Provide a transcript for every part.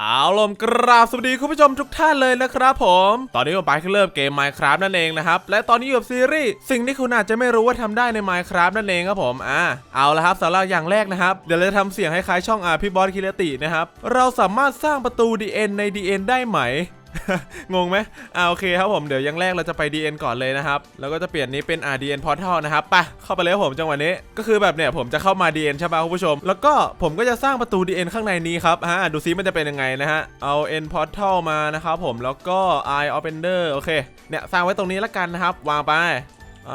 เอาลมกราบสวัสดีคุณผู้ชมทุกท่านเลยนะครับผม ตอนนี้ผมไปเริ่มเกม Minecraft นั่นเองนะครับ และตอนนี้อยู่กับซีรีส์สิ่งที่คุณอาจจะไม่รู้ว่าทำได้ใน Minecraft นั่นเองครับผม อ่า เอาละครับสำหรับอย่างแรกนะครับ เดี๋ยวเราจะทำเสียงคล้ายๆช่องอาพี่บอสคิรตินะครับ เราสามารถสร้างประตู DN ใน DN ได้ไหม งงไหมอ่าโอเคครับผมเดี๋ยวยังแรกเราจะไป DN ก่อนเลยนะครับ แล้วก็จะเปลี่ยนนี้เป็น RDN Portal นะครับไปเข้าไปเลยครับผมจังหวะนี้ ก็คือแบบเนี่ยผมจะเข้ามา DN ใช่ป่ะคุณผู้ชม แล้วก็ผมก็จะสร้างประตู DN ข้างในนี้ครับฮะดูซิมันจะเป็นยังไงนะฮะ เอา N Portal มานะครับผม แล้วก็ Eye Opener โอเค เนี่ยสร้างไว้ตรงนี้ละกันนะครับ วางไป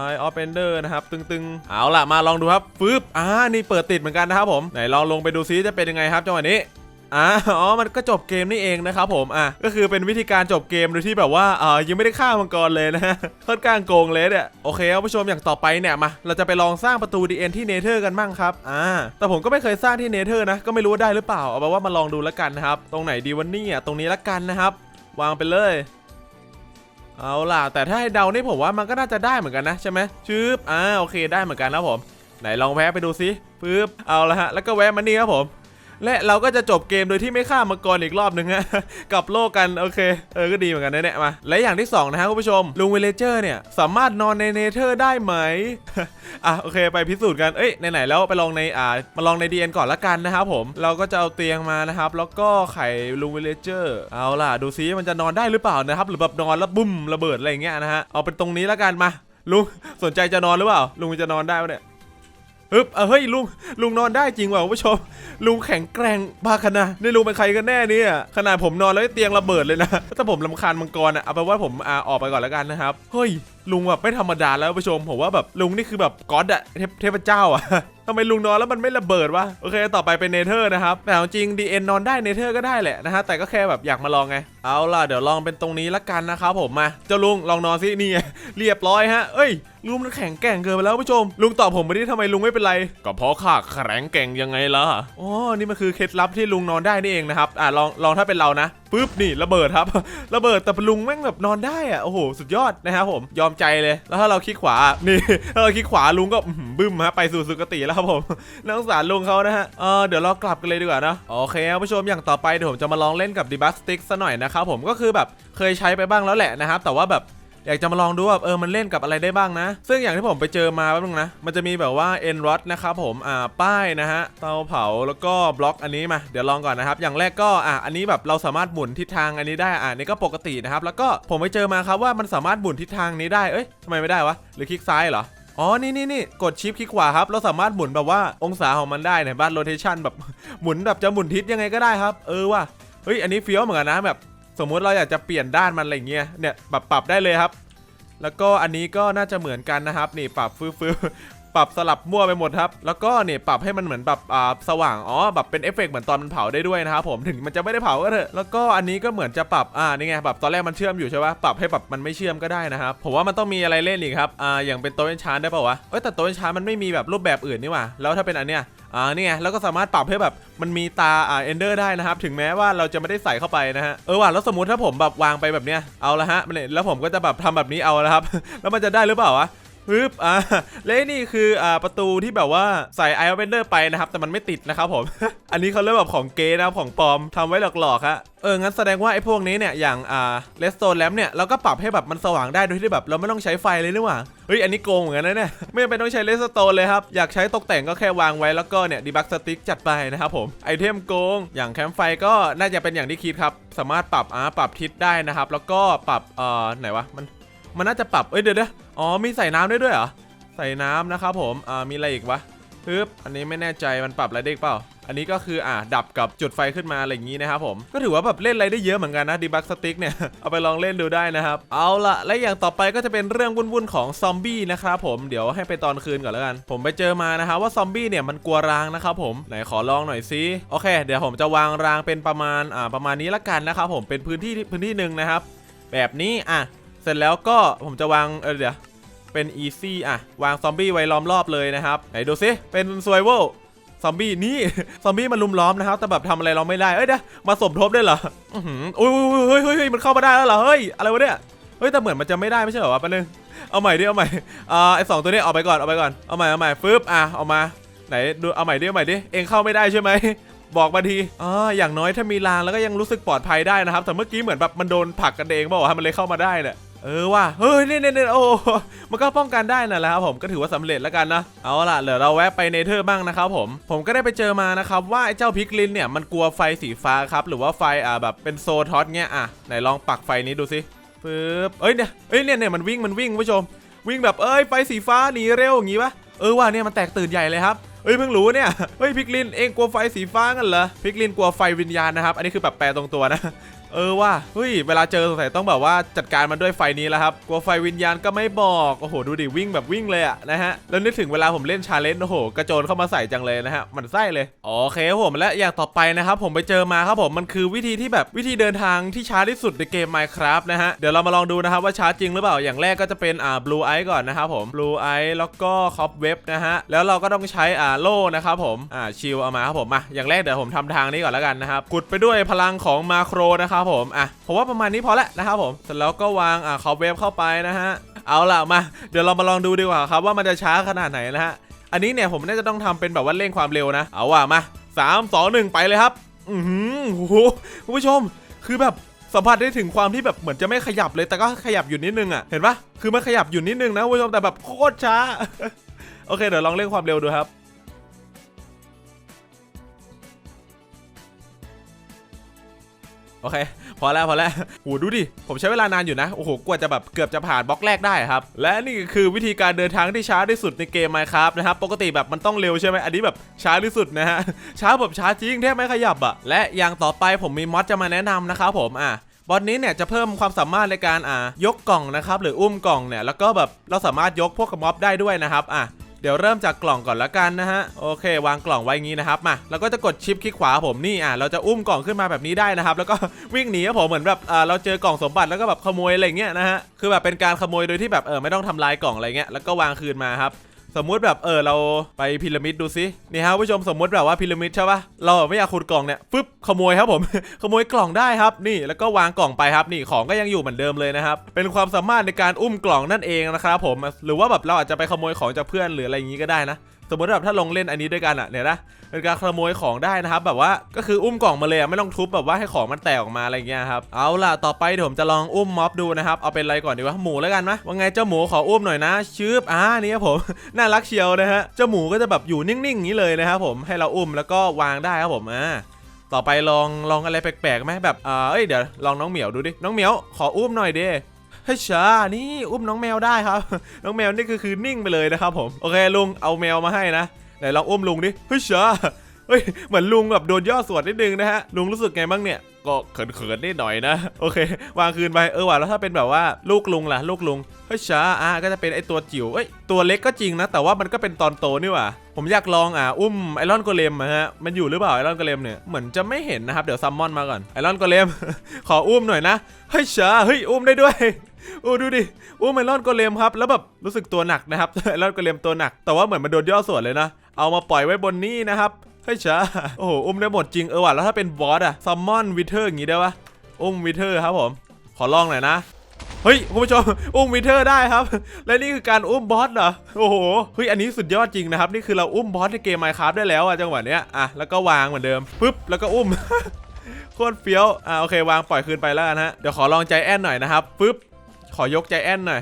Eye Opener นะครับ ตึงๆ เอาล่ะ มาลองดูครับ ฟึบอ่านี่เปิดติดเหมือนกันนะครับผม ไหนลองลงไปดูซิจะเป็นยังไงครับจังหวะนี้ อ่าอ๋อมันก็จบเกมนี่เองนะครับผมอะก็คือเป็นวิธีการจบเกมโดยที่แบบว่าอ่ายังไม่ได้ฆ่ามังกรเลยนะฮะค่อนข้างโกงเลยเนี่ยโอเคครับผู้ชมอย่างต่อไปเนี่ยมาเราจะไปลองสร้างประตู DN ที่เนเธอร์กันบ้างครับอ่าแต่ผมก็ไม่เคยสร้างที่เนเธอร์นะก็ไม่รู้ว่าได้หรือเปล่าเอาเป็นว่ามาลองดูแล้วกันนะครับตรงไหนดีวันนี้อะตรงนี้ละกันนะครับ วางไปเลยเอาล่ะ แต่ถ้าให้เดานี่ผมว่ามันก็น่าจะได้เหมือนกันนะใช่ไหมชืบอ่าโอเคได้เหมือนกันนะผม ไหนลองแวะไปดูซิปึ๊บเอาละฮะแล้วก็แวะมานี่ครับผม และเราก็จะจบเกมโดยที่ไม่ฆ่ามังกรอีกรอบหนึ่งฮะกับโลกกันโอเคเออก็ดีเหมือนกันนะเนี่ยมาและอย่างที่สองนะฮะคุณผู้ชมลุงเวเลเจอร์เนี่ยสามารถนอนในเนเธอร์ได้ไหมอะโอเคไปพิสูจน์กันเอ้ยไหนๆแล้วไปลองในอ่ามาลองใน DN ก่อนละกันนะครับผมเราก็จะเอาเตียงมานะครับ แล้วก็ไข่ลุงเวเลเจอร์เอาล่ะดูซิมันจะนอนได้หรือเปล่านะครับ หรือแบบนอนแล้วบุ้มระเบิดอะไรอย่างเงี้ยนะฮะเอาเป็นตรงนี้ละกันมาลุงสนใจจะนอนหรือเปล่าลุงจะนอนได้ปะเนี่ย ฮึบเอาเฮ้ยลุงลุงนอนได้จริงว่ะคุณผู้ชม ลุงแข็งแกร่งบาขนานี่ลุงเป็นใครกันแน่เนี่ยขนาดผมนอนแล้วเตียงระเบิดเลยนะถ้าผมลำคาญมังกรอะเอาเป็นว่าผมอ่าออกไปก่อนแล้วกันนะครับเฮ้ยลุงแบบไม่ธรรมดาแล้วคุณผู้ชมผมว่าแบบลุงนี่คือแบบก๊อดอะเทพเจ้าอะทำไมลุงนอนแล้วมันไม่ระเบิดวะโอเค ต่อไปเป็นเนเธอร์นะครับแต่จริง DN นอนได้เนเธอร์ก็ได้แหละนะฮะแต่ก็แค่แบบอยากมาลองไงเอาล่ะเดี๋ยวลองเป็นตรงนี้ละกันนะครับผมมาเจ้าลุงลองนอนสินี่ไง เรียบร้อยฮะ เอ้ย ลุงมันแข็งแกร่งเกินไปแล้วคุณผู้ชม ลุงตอบผมไม่ได้ทำไมลุงไม่เป็นไร ก็เพราะข้าแข็งแกร่งยังไงล่ะ อ๋อ นี่มันคือเคล็ดลับที่ลุงนอนได้นี่เองนะครับ อ่าลอง ลองถ้าเป็นเรานะปุ๊บนี่ระเบิดครับ ระเบิดแต่ลุงแม่งแบบนอนได้อะโอ้โหสุดยอดนะครับผมยอมใจเลย แล้วถ้าเราคลิกขวานี่ถ้าเราคลิกขวาลุงก็อื้อหือบึ้มฮะไปสู่สุคติแล้วครับผมน่าสงสารลุงเขานะฮะเออเดี๋ยวเรากลับกันเลยดีกว่านะโอเคครับผู้ชมอย่างต่อไปเดี๋ยวผมจะมาลองเล่นกับดีบัสติกซะหน่อยนะครับผมก็คือแบบเคยใช้ไปบ้างแล้วแหละนะครับแต่ว่าแบบ อยากจะมาลองดูว่าเออมันเล่นกับอะไรได้บ้างนะ ซึ่งอย่างที่ผมไปเจอมาแป๊บนึงนะ มันจะมีแบบว่า e n r o d นะครับผมอ่าป้ายนะฮะเตาเผาแล้วก็บล็อกอันนี้มาเดี๋ยวลองก่อนนะครับ อย่างแรกก็อะอันนี้แบบเราสามารถหมุนทิศทางอันนี้ได้อะอันนี่ก็ปกตินะครับแล้วก็ผมไปเจอมาครับว่ามันสามารถหมุนทิศทางนี้ได้เอ้ยทำไมไม่ได้วะหรือคลิกซ้ายเหรออ๋อ นี่นี่นี่กดชิปคลิกขวาครับ เราสามารถหมุนแบบว่าองศาของมันได้เนี่ยบ้านโรเทชันแบบหมุนแบบจะหมุนทิศยังไงก็ได้ครับ เออว่ะ เฮ้ย อันนี้เฟี้ยวเหมือนกันนะแบบ มมุติเราอยากจะเปลี่ยนด้านมันอะไรเงี้ยเนี่ยปรับปรับได้เลยครับ แล้วก็อันนี้ก็น่าจะเหมือนกันนะครับ นี่ปรับฟื้อฟื้อปรับสลับมั่วไปหมดครับ แล้วก็เนี่ยปรับให้มันเหมือนแบบอ่าสว่าง อ๋อ แบบเป็นเอฟเฟกต์เหมือนตอนมันเผาได้ด้วยนะครับผม ถึงมันจะไม่ได้เผาก็เถอะ แล้วก็อันนี้ก็เหมือนจะปรับ อ่า นี่ไงแบบตอนแรกมันเชื่อมอยู่ใช่ปะปรับให้แบบมันไม่เชื่อมก็ได้นะครับ ผมว่ามันต้องมีอะไรเล่นอีกครับ อ่า อย่างเป็นโต๊ะเอนชานได้ป่าวะ เอ้ย แต่โต๊ะเอนชานมันไม่มีแบบรูปแบบอื่นนี่หว่า แล้วถ้าเป็นอันเนี้ย อ่านี่ไงแล้วก็สามารถปรับให้แบบมันมีตาอ่าเอนเดอร์ได้นะครับ ถึงแม้ว่าเราจะไม่ได้ใส่เข้าไปนะฮะเออว่ะแล้วสมมติถ้าผมแบบวางไปแบบเนี้ยเอาละฮะมันเนี่ยแล้วผมก็จะแบบทำแบบนี้เอาละครับ แล้วมันจะได้หรือเปล่าวะ ปึ๊บอ่าและนี่คืออ่าประตูที่แบบว่าใส่ไอ o อเวนเดอร์ไปนะครับ แต่มันไม่ติดนะครับผม อันนี้เขาเรียกแบบของเก๊นะของปลอมทำไว้หลอกๆฮะเอองั้นแสดงว่าไอ้พวกนี้เนี่ยอย่างอ่าเลสโตนแลมเนี่ยเราก็ปรับให้แบบมันสว่างได้โดยที่แบบเราไม่ต้องใช้ไฟเลยนี่หว่าเฮ้ยอันนี้โกงเหมือนกันนะเนี่ยไม่จำเป็นต้องใช้เลสโตนเลยครับอยากใช้ตกแต่งก็แค่วางไว้แล้วก็เนี่ยดีบักสติ๊กจัดไปนะครับผมไอเทมโกง อย่างแคมไฟก็น่าจะเป็นอย่างที่คิดครับสามารถปรับอ่าปรับทิศได้นะครับแล้วก็ปรับเอ่อไหนวะมันมันน่าจะปรับ เอ้ยเดี๋ยวเดี๋ยว อ๋อมีใส่น้ำได้ด้วยเหรอใส่น้ำนะครับผมอ่ามีอะไรอีกวะปึ๊บอันนี้ไม่แน่ใจมันปรับอะไรได้เปล่า อันนี้ก็คืออ่าดับกับจุดไฟขึ้นมาอะไรอย่างนี้นะครับผมก็ถือว่าแบบเล่นอะไรได้เยอะเหมือนกันนะดีบักสติ๊กเนี่ยเอาไปลองเล่นดูได้นะครับ เอาละและอย่างต่อไปก็จะเป็นเรื่องวุ่นๆของซอมบี้นะครับผมเดี๋ยวให้ไปตอนคืนก่อนแล้วกัน ผมไปเจอมานะครับว่าซอมบี้เนี่ยมันกลัวรางนะครับผมไหนขอลองหน่อยซิโอเค เดี๋ยวผมจะวางรางเป็นประมาณอ่าประมาณนี้ละกันนะครับผมเป็นพื้นที่พื้นที่หนึ่งนะครับแบบนี้อะเสร็จแล้วก็ผมจะวางเออเดี๋ยว เป็น easy อะ วางซอมบี้ไว้ล้อมรอบเลยนะครับ ไหนดูซิ เป็น survival ซอมบี้นี่ ซอมบี้มันลุมล้อมนะครับ แต่แบบทำอะไรเราไม่ได้ เอ้ยเดี๋ยวมาสมทบได้เหรออือหืออุ้ยเฮ้ยเฮ้ยมันเข้ามาได้แล้วเหรอ เฮ้ย อะไรวะเนี่ย เฮ้ย แต่เหมือนมันจะไม่ได้ไม่ใช่เหรอวะแป๊บนึง เอาใหม่ดิ เอาใหม่ อ่า ไอสองตัวนี้เอาไปก่อน เอาไปก่อน เอาใหม่ เอาใหม่ฟึบอะเอามา ไหนดู เอาใหม่ดิ เอาใหม่ดิ เองเข้าไม่ได้ใช่ไหมบอกมาทีอ่าอย่างน้อยถ้ามีรางแล้วก็ยังรู้สึกปลอดภัยได้นะครับ แต่เมื่อกี้เหมือนแบบมันโดนผลักกันเองเปล่าวะมันเลยเข้ามาได้เนี่ย เออว่ะเฮ้ยเนี่ยเนี่ยเน่โอ้มันก็ป้องกันได้น่ะแหละครับผมก็ถือว่าสำเร็จแล้วกันนะเอาล่ะเดี๋ยวเราแวะไปเนเธอร์บ้างนะครับผมผมก็ได้ไปเจอมานะครับว่าไอ้เจ้าพิกลินเนี่ยมันกลัวไฟสีฟ้าครับหรือว่าไฟอ่าแบบเป็นโซทอสเงี้ยอะไหนลองปักไฟนี้ดูสิปึ๊บเอ้ยเนี่ยเอ้ยเนี่ยเนี่ยมันวิ่งมันวิ่งผู้ชม วิ่งแบบเอ้ยไฟสีฟ้าหนีเร็วอย่างงี้ปะเออว่ะเนี่ยมันแตกตื่นใหญ่เลยครับเอ้ยเพิ่งรู้เนี่ย เฮ้ยพิกลินเองกลัวไฟสีฟ้ากันเหรอพิกลินกลัวไฟวิญญาณนะครับ อันนี้คือแบบแปลตรงตัวนะ เออว่าเฮ้ยเวลาเจอสงสัยต้องแบบว่าจัดการมันด้วยไฟนี้แล้วครับกลัวไฟวิญญาณก็ไม่บอกโอ้โหดูดิวิ่งแบบวิ่งเลยอะนะฮะแล้วนึกถึงเวลาผมเล่นชาเลนจ์โอ้โหกระโจนเข้ามาใส่จังเลยนะฮะมันไส้เลยโอเคผมและอย่างต่อไปนะครับผมไปเจอมาครับผมมันคือวิธีที่แบบวิธีเดินทางที่ช้าที่สุดในเกม Minecraft นะฮะเดี๋ยวเรามาลองดูนะครับว่าช้าจริงหรือเปล่าอย่างแรกก็จะเป็นอ่า blue eye ก่อนนะครับผม blue eye แล้วก็คอปเว็บนะฮะแล้วเราก็ต้องใช้อ่าโล่นะครับผมอ่าชิลเอามาครับผมมาอย่างแรกเดี๋ยวผมทำทางนี้ก่อนแล้วกันนะครับขุดไปด้วยพลังของมาโครนะครับผมอะผมว่าประมาณนี้พอละนะครับผมเสร็จแล้วก็วางอ่าคอปเว็บเข้าไปนะฮะเอาล่ะมา เดี๋ยวเรามาลองดูดีกว่าครับว่ามันจะช้าขนาดไหนนะฮะอันนี้เนี่ยผมน่าจะต้องทำเป็นแบบว่าเร่งความเร็วนะเอาว่ะมาสามสองหนึ่งไปเลยครับ อือหือโอ้โหคุณผู้ชมคือแบบสัมผัสได้ถึงความที่แบบเหมือนจะไม่ขยับเลยแต่ก็ขยับอยู่นิดนึงอะเห็นปะคือมันขยับอยู่นิดนึงนะคุณผู้ชมแต่แบบโคตรช้า โอเคเดี๋ยวลองเร่งความเร็วดูครับ โอเค พอแล้วพอแล้วโหดูดิ ผมใช้เวลานานอยู่นะ โอ้โห กว่าจะแบบเกือบจะผ่านบล็อกแรกได้ครับ และนี่คือวิธีการเดินทางที่ช้าที่สุดในเกม Minecraft นะครับ ปกติแบบมันต้องเร็วใช่ไหมอันนี้แบบช้าที่สุดนะฮะ ช้าแบบช้าจริงแทบไม่ขยับอะและอย่างต่อไปผมมีมอดจะมาแนะนำนะครับผมอะบอสนี้เนี่ยจะเพิ่มความสามารถในการอ่ายกกล่องนะครับหรืออุ้มกล่องเนี่ยแล้วก็แบบเราสามารถยกพวกม็อบได้ด้วยนะครับอะ เดี๋ยวเริ่มจากกล่องก่อนละกันนะฮะโอเค วางกล่องไว้งี้นะครับมาแล้วก็จะกดชิปคลิกขวาผมนี่อะเราจะอุ้มกล่องขึ้นมาแบบนี้ได้นะครับ แล้วก็วิ่งหนีครับผมเหมือนแบบอ่าเราเจอกล่องสมบัติแล้วก็แบบขโมยอะไรเงี้ยนะฮะคือแบบเป็นการขโมยโดยที่แบบเออไม่ต้องทำลายกล่องอะไรเงี้ยแล้วก็วางคืนมาครับ สมมุติแบบเออเราไปพีระมิดดูซินี่ฮะผู้ชมสมมุติแบบว่าพีระมิดใช่ปะเราไม่อยากขุดกล่องเนี่ยฟึบขโมยครับผม ขโมยกล่องได้ครับนี่แล้วก็วางกล่องไปครับนี่ของก็ยังอยู่เหมือนเดิมเลยนะครับเป็นความสามารถในการอุ้มกล่องนั่นเองนะครับผมหรือว่าแบบเราอาจจะไปขโมยของจากเพื่อนหรืออะไรอย่างนี้ก็ได้นะ สมมติแบบถ้าลงเล่นอันนี้ด้วยกันอะเนี่ยนะเป็นการขโมยของได้นะครับ แบบว่าก็คืออุ้มกล่องมาเลยไม่ต้องทุบแบบว่าให้ของมันแตกออกมาอะไรเงี้ยครับเอาล่ะต่อไปเดี๋ยวผมจะลองอุ้มม็อบดูนะครับเอาเป็นอะไรก่อนดีวะหมูแล้วกันมะว่าไงเจ้าหมูขออุ้มหน่อยนะชืบอ่านี่ครับผม น่ารักเชียวนะฮะเจ้าหมูก็จะแบบอยู่นิ่งๆอย่างนี้เลยนะครับผมให้เราอุ้มแล้วก็วางได้ครับผมอ่าต่อไปลองลองอะไรแปลกๆไหมแบบเอ้ยเดี๋ยวลองน้องเหมียวดูดิน้องเหมียวขออุ้มหน่อยดิ เฮ้ยเชานี่อุ้มน้องแมวได้ครับ น้องแมวนี่คือคือนิ่งไปเลยนะครับผมโอเคลุงเอาแมวมาให้นะไหนลองอุ้มลุงดิเฮ้ยเชาเฮ้ยเหมือนลุงแบบโดนย่อส่วนนิดนึงนะฮะลุงรู้สึกไงบ้างเนี่ยก็เขินๆนิดหน่อยนะ โอเค วางคืนไปเออว่ะแล้วถ้าเป็นแบบว่าลูกลุงล่ะ ลูกลุงเฮ้ยชาอะก็จะเป็นไอตัวจิ๋วเอ้ยตัวเล็กก็จริงนะ แต่ว่ามันก็เป็นตอนโตนี่ว่าผมอยากลองอะอุ้มไอรอนโกเลมอะฮะมันอยู่หรือเปล่าไอรอนโกเลมเนี่ยเหมือนจะไม่เห็นนะครับเดี๋ยวซัมมอนมาก่อนไอรอนโกเลม ขออุ้มหน่อยนะเฮ้ยชาเฮ้ยอุ้มได้ด้วย โอ้ดูดิอุ้มไอรอนโกเลมครับ แล้วแบบรู้สึกตัวหนักนะครับไอรอนโกเลมตัวหนัก แต่ว่าเหมือนมันโดนย่อส่วนเลยนะ เอามาปล่อยไว้บนนี้นะครับเฮ้ยช้าโอ้โหอุ้มได้หมดจริงเออว่ะแล้วถ้าเป็นบอสอะซัมมอนวิเทอร์อย่างงี้ได้ปะอุ้มวิเทอร์ครับผม ขอลองหน่อยนะเฮ้ยคุณผู้ชมอุ้มวิเทอร์ได้ครับ และนี่คือการอุ้มบอสเหรอโอ้โหเฮ้ยอันนี้สุดยอดจริงนะครับ นี่คือเราอุ้มบอสในเกม Minecraft ได้แล้วอะจังหวะเนี้ยอะแล้วก็วางเหมือนเดิมปึ๊บแล้วก็อุ้มโคตรเฟี้ยวอะโอเควางปล่อยคืนไปแล้วกันฮะเดี๋ยวขอลองใจแอนหน่อยนะครับปึ๊บ ขอยกใจแอนหน่อย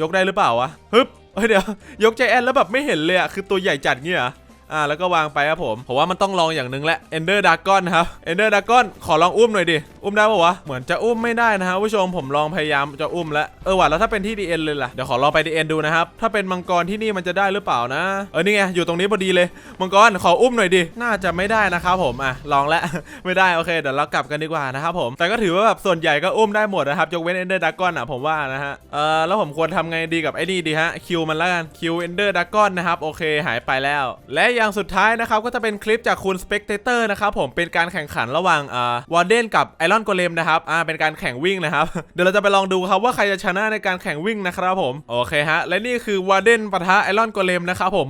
ยกได้หรือเปล่าวะฮึบเฮ้ยเดี๋ยว ยกใจแอนแล้วแบบไม่เห็นเลยอะคือตัวใหญ่จัดเงี้ยอ อ่าแล้วก็วางไปครับผมผมว่ามันต้องลองอย่างหนึ่งแหละ Ender Dragon ครับ Ender Dragon ขอลองอุ้มหน่อยดิ อุ้มได้ปะวะ เหมือนจะอุ้มไม่ได้นะครับผู้ชมผมลองพยายามจะอุ้มแล้ว เออว่ะแล้วถ้าเป็นที่ DN เลยล่ะ เดี๋ยวขอลองไป DN ดูนะครับ ถ้าเป็นมังกรที่นี่มันจะได้หรือเปล่านะ เออนี่ไงอยู่ตรงนี้พอดีเลย มังกรขออุ้มหน่อยดิ น่าจะไม่ได้นะครับผมอะลองแล้ว ไม่ได้โอเคเดี๋ยวเรากลับกันดีกว่านะครับผม แต่ก็ถือว่าแบบส่วนใหญ่ก็อุ้มได้หมดนะครับยกเว้น Ender Dragon อะผมว่านะฮะ เออแล้วผมควรทำไงดีกับไอ้นี่ดีฮะคิวมันแล้วกันคิว Ender Dragon นะครับโอเคหายไปแล้วและอย่างสุดท้ายนะครับก็จะเป็นคลิปจากคุณ Spectator นะครับผมเป็นการแข่งขันระหว่างอ่าวอร์เดนกับไอรอนโกเลมนะครับอ่าเป็นการแข่งวิ่งนะครับ เดี๋ยวเราจะไปลองดูครับว่าใครจะชนะในการแข่งวิ่งนะครับผมโอเคฮะและนี่คือวอร์เดนปะทะไอรอนโกเลมนะครับผม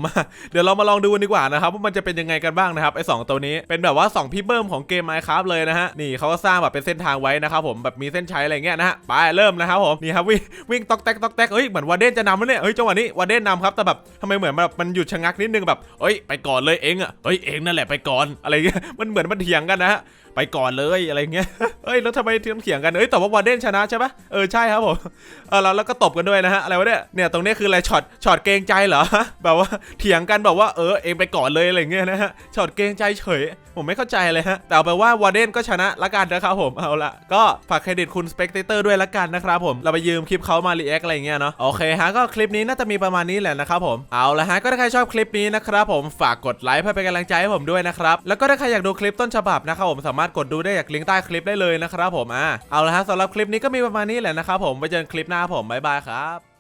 เดี๋ยวเรามาลองดูดีกว่านะครับว่ามันจะเป็นยังไงกันบ้างนะครับไอสองตัวนี้เป็นแบบว่า 2 พี่เบิ้มของเกม Minecraft เลยนะฮะนี่เขาก็สร้างแบบเป็นเส้นทางไว้นะครับผมแบบมีเส้นชัยอะไรเงี้ยนะฮะไปเริ่มนะครับผมนี่ครับวิ่งวิ่งตอกแตกตอกแตกเฮ้ยเหมือนวาเดนจะนำแล้วเนี่ยเฮ้ยจังหวะนี้วาเดนนำครับแต่แบบทำไมเหมือนแบบมันหยุดชะงักนิดนึงแบบเฮ้ยไปไปก่อนเลยเองอะเฮ้ยเองนั่นแหละไปก่อนอะไรเงี้ยมันเหมือนมันเถียงกันนะฮะไปก่อนเลยอะไรเงี้ยเอ้ยแล้วทำไมเถียงกันเอ้ยแต่ว่าวาเดนชนะใช่ปะเออใช่ครับผมเออแล้วแล้วก็ตบกันด้วยนะฮะอะไรวะเนี่ยเนี่ยตรงนี้คืออะไรช็อตช็อตเกรงใจเหรอแบบว่าเถียงกันแบบว่าเออเองไปก่อนเลยอะไรเงี้ยนะฮะช็อตเกรงใจเฉย ผมไม่เข้าใจเลยฮะแต่เอาไปว่าวาเดนก็ชนะละกันนะครับผมเอาละก็ฝากเครดิตคุณสเปกเตอร์ด้วยละกันนะครับผมเราไปยืมคลิปเขามารีแอคอะไรเงี้ยเนาะโอเคฮะก็คลิปนี้น่าจะมีประมาณนี้แหละนะครับผมเอาละฮะก็ถ้าใครชอบคลิปนี้นะครับผมฝากกดไลค์เพื่อเป็นกำลังใจให้ผมด้วยนะครับ แล้วก็ถ้าใครอยากดูคลิปต้นฉบับนะครับผมสามารถกดดูได้จากลิงก์ใต้คลิปได้เลยนะครับผมอะเอาละฮะสำหรับคลิปนี้ก็มีประมาณนี้แหละนะครับผมไว้เจอกันคลิปหน้าผมบ๊ายบายครับ